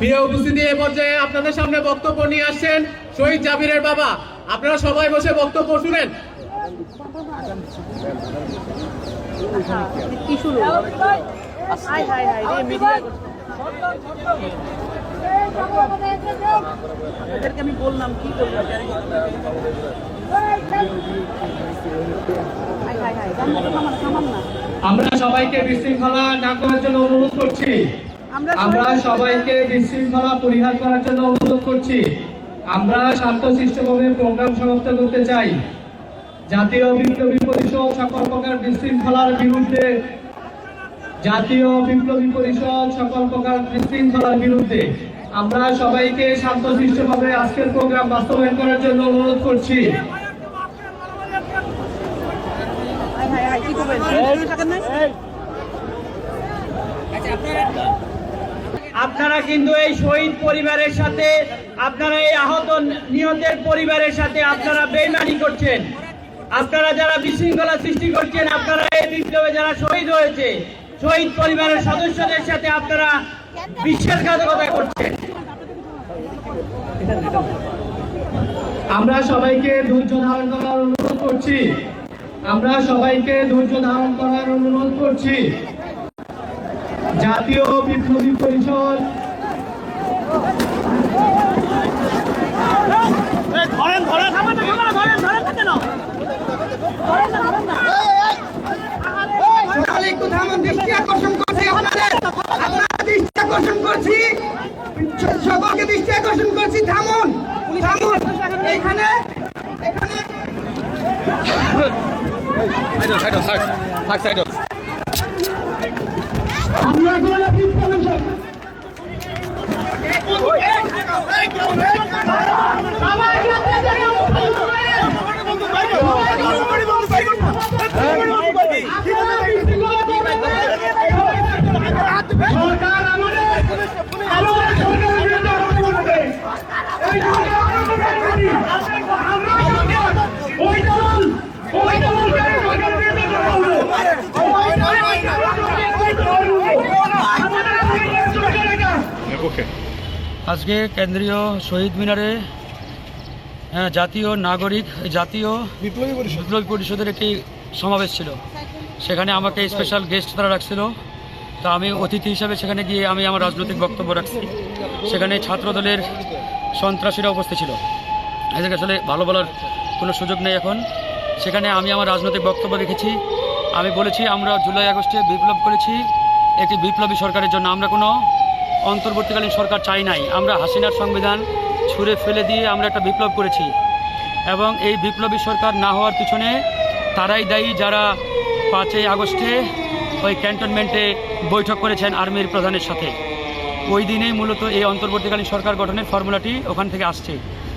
প্রিয় উপস্থিতি, এ পর্যায়ে আপনাদের সামনে বক্তব্য নিয়ে আসছেন শহীদ জাবিরের বাবা। আপনারা সবাই বসে বক্তব্য শুনেন। আমি বললাম কি বললাম হাই হাই হাই জান্নাত থামান থামান না আমরা সবাইকে বিশৃঙ্খলা না করার জন্য অনুরোধ করছি। আমরা সবাইকে বিশৃঙ্খলা পরিহার করার জন্য অনুরোধ করছি। আমরা শান্তশিষ্টভাবে প্রোগ্রাম সমাপ্ত করতে চাই। জাতীয় বিপ্লবী পরিষদ সকল প্রকার বিশৃঙ্খলার বিরুদ্ধে জাতীয় বিপ্লবী পরিষদ সকল প্রকার বিশৃঙ্খলার বিরুদ্ধে আমরা সবাইকে শান্তশিষ্টভাবে আজকের প্রোগ্রাম বাস্তবায়ন করার জন্য অনুরোধ করছি। আপনারা কিন্তু এই শহীদ পরিবারের সাথে আপনারা এই আহত নিহতের পরিবারের সাথে আপনারা বেইমানি করছেন। আপনারা যারা বিশৃঙ্খলা সৃষ্টি করছেন আপনারা এই বিপ্লবে যারা শহীদ হয়েছে শহীদ পরিবারের সদস্যদের সাথে আপনারা বিশ্বাসঘাতকতা করছেন। আমরা সবাইকে ধৈর্য ধারণ করার অনুরোধ করছি। আমরা সবাইকে ধৈর্য ধারণ করার অনুরোধ করছি। জাতীয় বিপ্লবী পরিষদ। একটু থামুন আকর্ষণ করছি আপনাদের। আপনারা দৃষ্টি আকর্ষণ করছি। সকলকে দৃষ্টি আকর্ষণ করছি থামুন থামুন। এখানে এখানে আমরা কোনো বিপ্লবী শক্তি- সরকার আমাদের আমাদের সরকারের বিরুদ্ধে অবস্থান করবে। এই সরকার আমাদের আমরা ওই দল ওই দলকে সরকারের বিরুদ্ধে কথা বলব। ওই দলকে সরকারের বিরুদ্ধে আজকে কেন্দ্রীয় শহীদ মিনারে হ্যাঁ, জাতীয় নাগরিক জাতীয় বিপ্লবী বিপ্লবী পরিষদের একটি সমাবেশ ছিল। সেখানে আমাকে স্পেশাল গেস্ট তারা রাখছিল। তা আমি অতিথি হিসাবে সেখানে গিয়ে আমি আমার রাজনৈতিক বক্তব্য রাখছি। সেখানে ছাত্রদলের সন্ত্রাসীরা উপস্থিত ছিল। এদেরকে আসলে ভালো বলার কোনো সুযোগ নেই এখন। সেখানে আমি আমার রাজনৈতিক বক্তব্য রেখেছি। আমি বলেছি আমরা জুলাই আগস্টে বিপ্লব করেছি। একটি বিপ্লবী সরকারের জন্য। আমরা কোনো অন্তর্বর্তীকালীন সরকার চাই নাই। আমরা হাসিনার সংবিধান ছুঁড়ে ফেলে দিয়ে আমরা একটা বিপ্লব করেছি। এবং এই বিপ্লবী সরকার না হওয়ার পিছনে তারাই দায়ী যারা পাঁচই আগস্টে ওই ক্যান্টনমেন্টে বৈঠক করেছেন আর্মির প্রধানের সাথে। ওই দিনেই মূলত এই অন্তর্বর্তীকালীন সরকার গঠনের ফর্মুলাটি ওখান থেকে আসছে।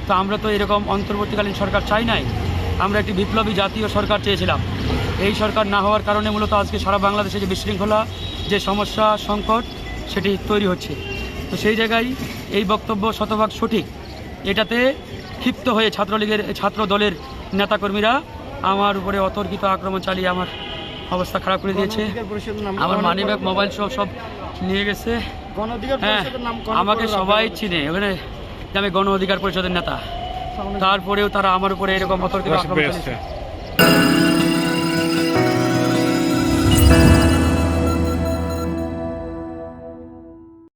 তো আমরা তো এরকম অন্তর্বর্তীকালীন সরকার চাই নাই। আমরা একটি বিপ্লবী জাতীয় সরকার চেয়েছিলাম। এই সরকার না হওয়ার কারণে মূলত আজকে সারা বাংলাদেশে যে বিশৃঙ্খলা, যে সমস্যা, সংকট সেটি তৈরি হচ্ছে। তো সেই জায়গায় এই বক্তব্য শতভাগ সঠিক। এটাতে ক্ষিপ্ত হয়ে ছাত্রলীগের ছাত্র দলের নেতাকর্মীরা আমার উপরে অতর্কিত আক্রমণ চালিয়ে আমার অবস্থা খারাপ করে দিয়েছে। আমার মানি ব্যাগ মোবাইল সহ সব নিয়ে গেছে। হ্যাঁ আমাকে সবাই চিনে। ওখানে আমি গণ অধিকার পরিষদের নেতা। তারপরেও তারা আমার উপরে এরকম অতর্কিত আক্রমণ চালিয়েছে।